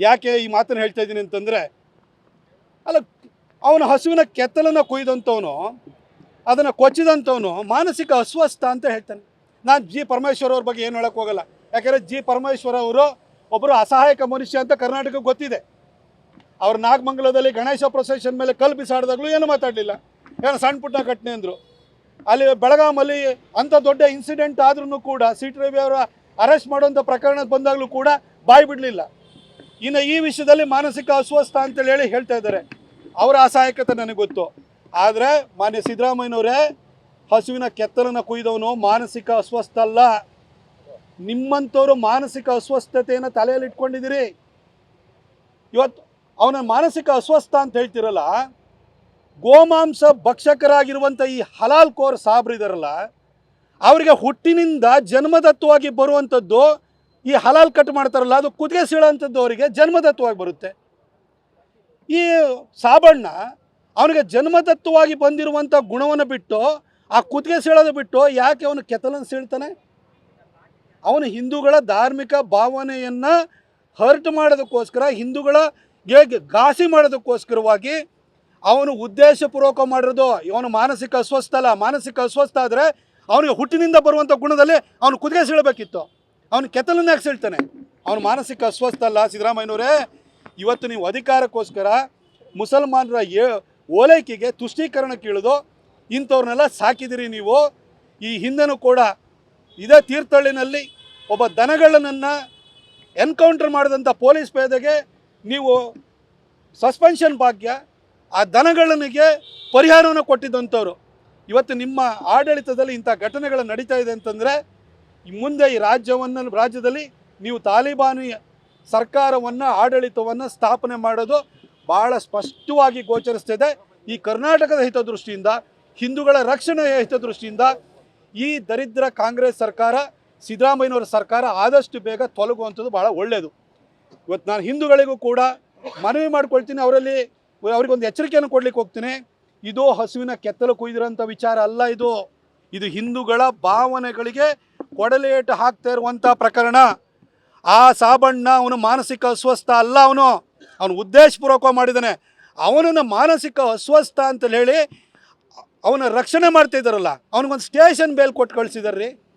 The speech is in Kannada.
ಯಾಕೆ ಈ ಮಾತನ್ನು ಹೇಳ್ತಾ ಇದ್ದೀನಿ ಅಂತಂದರೆ, ಅಲ್ಲ, ಅವನ ಹಸುವಿನ ಕೆತ್ತಲನ್ನು ಕೊಯ್ದಂಥವನು, ಅದನ್ನು ಕೊಚ್ಚಿದಂಥವನು ಮಾನಸಿಕ ಅಸ್ವಸ್ಥ ಅಂತ ಹೇಳ್ತಾನೆ. ನಾನು ಜಿ ಪರಮೇಶ್ವರ್ ಅವ್ರ ಬಗ್ಗೆ ಏನು ಹೇಳಕ್ಕೆ ಹೋಗಲ್ಲ. ಯಾಕೆಂದರೆ ಜಿ ಪರಮೇಶ್ವರ್ ಅವರು ಒಬ್ಬರು ಅಸಹಾಯಕ ಮನುಷ್ಯ ಅಂತ ಕರ್ನಾಟಕಕ್ಕೆ ಗೊತ್ತಿದೆ. ಅವ್ರು ನಾಗಮಂಗಲದಲ್ಲಿ ಗಣೇಶ ಪ್ರೊಸೆಷನ್ ಮೇಲೆ ಕಲ್ಲು ಬಿಸಾಡಿದಾಗಲೂ ಏನು ಮಾತಾಡಲಿಲ್ಲ. ಏನೋ ಸಣ್ಣ ಪುಟ್ಟ ಘಟನೆ ಅಂದರು. ಅಲ್ಲಿ ಬೆಳಗಾಮಲ್ಲಿ ಅಂಥ ದೊಡ್ಡ ಇನ್ಸಿಡೆಂಟ್ ಆದ್ರೂ ಕೂಡ ಸಿ ರವಿ ಅವರ ಅರೆಸ್ಟ್ ಮಾಡುವಂಥ ಪ್ರಕರಣ ಬಂದಾಗಲೂ ಕೂಡ ಬಾಯಿ ಬಿಡಲಿಲ್ಲ ಇನ್ನು ಈ ವಿಷಯದಲ್ಲಿ ಮಾನಸಿಕ ಅಸ್ವಸ್ಥ ಅಂತೇಳಿ ಹೇಳಿ ಹೇಳ್ತಾ ಇದ್ದಾರೆ. ಅವರ ಅಸಹಾಯಕತೆ ನನಗೆ ಗೊತ್ತು. ಆದರೆ ಮಾನ್ಯ ಸಿದ್ದರಾಮಯ್ಯನವರೇ, ಹಸುವಿನ ಕೆತ್ತಲನ್ನ ಕುಯ್ದವನು ಮಾನಸಿಕ ಅಸ್ವಸ್ಥ ಅಲ್ಲ. ನಿಮ್ಮಂಥವರು ಮಾನಸಿಕ ಅಸ್ವಸ್ಥತೆಯನ್ನು ತಲೆಯಲ್ಲಿ ಇಟ್ಕೊಂಡಿದ್ದೀರಿ. ಇವತ್ತು ಅವನ ಮಾನಸಿಕ ಅಸ್ವಸ್ಥ ಅಂತ ಹೇಳ್ತಿರಲ್ಲ, ಗೋಮಾಂಸ ಭಕ್ಷಕರಾಗಿರುವಂಥ ಈ ಹಲಾಲ್ ಕೋರ್ ಸಾಬ್ರಿದಾರಲ್ಲ, ಅವರಿಗೆ ಹುಟ್ಟಿನಿಂದ ಜನ್ಮದತ್ತವಾಗಿ ಬರುವಂಥದ್ದು ಈ ಹಲಾಲ್ ಕಟ್ ಮಾಡ್ತಾರಲ್ಲ, ಅದು ಕುದುಗೆ ಸೀಳೋಂಥದ್ದು ಅವರಿಗೆ ಜನ್ಮದತ್ವವಾಗಿ ಬರುತ್ತೆ. ಈ ಸಾಬಣ್ಣ ಅವನಿಗೆ ಜನ್ಮದತ್ವವಾಗಿ ಬಂದಿರುವಂಥ ಗುಣವನ್ನು ಬಿಟ್ಟು, ಆ ಕುತ್ತಿಗೆ ಸೀಳೋದು ಬಿಟ್ಟು ಯಾಕೆ ಅವನು ಕೆತ್ತಲನ್ನು ಸೀಳ್ತಾನೆ? ಅವನು ಹಿಂದೂಗಳ ಧಾರ್ಮಿಕ ಭಾವನೆಯನ್ನು ಹರ್ಟ್ ಮಾಡೋದಕ್ಕೋಸ್ಕರ, ಹಿಂದೂಗಳ ಘಾಸಿ ಮಾಡೋದಕ್ಕೋಸ್ಕರವಾಗಿ ಅವನು ಉದ್ದೇಶಪೂರ್ವಕ ಮಾಡಿರೋದು, ಇವನು ಮಾನಸಿಕ ಅಸ್ವಸ್ಥ ಅಲ್ಲ ಮಾನಸಿಕ ಅಸ್ವಸ್ಥ ಆದರೆ ಅವನಿಗೆ ಹುಟ್ಟಿನಿಂದ ಬರುವಂಥ ಗುಣದಲ್ಲಿ ಅವನು ಕುದುಗೆ ಸೀಳಬೇಕಿತ್ತು. ಅವನು ಕೆತ್ತಲನ್ನ ಹಾಕ್ಸಿಳ್ತಾನೆ ಸೀಳ್ತಾನೆ ಅವನು ಮಾನಸಿಕ ಅಸ್ವಸ್ಥ ಅಲ್ಲ, ಸಿದ್ದರಾಮಯ್ಯನವರೇ. ಇವತ್ತು ನೀವು ಅಧಿಕಾರಕ್ಕೋಸ್ಕರ ಮುಸಲ್ಮಾನರ ಏ, ಓಲೈಕೆಗೆ ತುಷ್ಟೀಕರಣಕ್ಕೆ ಇಳಿದು ಇಂಥವ್ರನ್ನೆಲ್ಲ ಸಾಕಿದಿರಿ ನೀವು. ಈ ಹಿಂದೆನೂ ಕೂಡ ಇದೇ ತೀರ್ಥಹಳ್ಳಿನಲ್ಲಿ ಒಬ್ಬ ದನಗಳನ್ನು ಎನ್ಕೌಂಟರ್ ಮಾಡಿದಂಥ ಪೊಲೀಸ್ ಪೇದೆಗೆ ನೀವು ಸಸ್ಪೆನ್ಷನ್ ಭಾಗ್ಯ, ಆ ದನಗಳನಿಗೆ ಪರಿಹಾರವನ್ನು ಕೊಟ್ಟಿದ್ದಂಥವ್ರು. ಇವತ್ತು ನಿಮ್ಮ ಆಡಳಿತದಲ್ಲಿ ಇಂಥ ಘಟನೆಗಳು ನಡೀತಾ ಇದೆ ಅಂತಂದರೆ ಮುಂದೆ ಈ ರಾಜ್ಯವನ್ನು, ರಾಜ್ಯದಲ್ಲಿ ನೀವು ತಾಲಿಬಾನಿ ಸರ್ಕಾರವನ್ನು, ಆಡಳಿತವನ್ನು ಸ್ಥಾಪನೆ ಮಾಡೋದು ಭಾಳ ಸ್ಪಷ್ಟವಾಗಿ ಗೋಚರಿಸ್ತಿದೆ. ಈ ಕರ್ನಾಟಕದ ಹಿತದೃಷ್ಟಿಯಿಂದ, ಹಿಂದೂಗಳ ರಕ್ಷಣೆಯ ಹಿತದೃಷ್ಟಿಯಿಂದ ಈ ದರಿದ್ರ ಕಾಂಗ್ರೆಸ್ ಸರ್ಕಾರ, ಸಿದ್ದರಾಮಯ್ಯನವರ ಸರ್ಕಾರ ಆದಷ್ಟು ಬೇಗ ತೊಲಗುವಂಥದ್ದು ಭಾಳ ಒಳ್ಳೆಯದು ಇವತ್ತು ನಾನು ಹಿಂದೂಗಳಿಗೂ ಕೂಡ ಮನವಿ ಮಾಡ್ಕೊಳ್ತೀನಿ, ಅವರಲ್ಲಿ ಅವ್ರಿಗೊಂದು ಎಚ್ಚರಿಕೆಯನ್ನು ಕೊಡ್ಲಿಕ್ಕೆ ಹೋಗ್ತೀನಿ. ಇದು ಹಸುವಿನ ಕೆತ್ತಲು ಕುಯ್ದಿರೋಂಥ ವಿಚಾರ ಅಲ್ಲ ಇದು. ಇದು ಹಿಂದೂಗಳ ಭಾವನೆಗಳಿಗೆ ಕೊಡಲೇಟು ಹಾಕ್ತಾ ಇರುವಂಥ ಪ್ರಕರಣ. ಆ ಸಾಬಣ್ಣ ಅವನು ಮಾನಸಿಕ ಅಸ್ವಸ್ಥ ಅಲ್ಲ ಅವನು. ಅವನು ಉದ್ದೇಶಪೂರ್ವಕ ಮಾಡಿದ್ದಾನೆ. ಅವನನ್ನು ಮಾನಸಿಕ ಅಸ್ವಸ್ಥ ಅಂತ ಹೇಳಿ ಅವನ ರಕ್ಷಣೆ ಮಾಡ್ತಾ ಇದ್ದಾರಲ್ಲ. ಅವನಿಗೊಂದು ಸ್ಟೇಷನ್ ಬೇಲ್ ಕೊಟ್ಟು ಕಳಿಸಿದಾರ್ರಿ.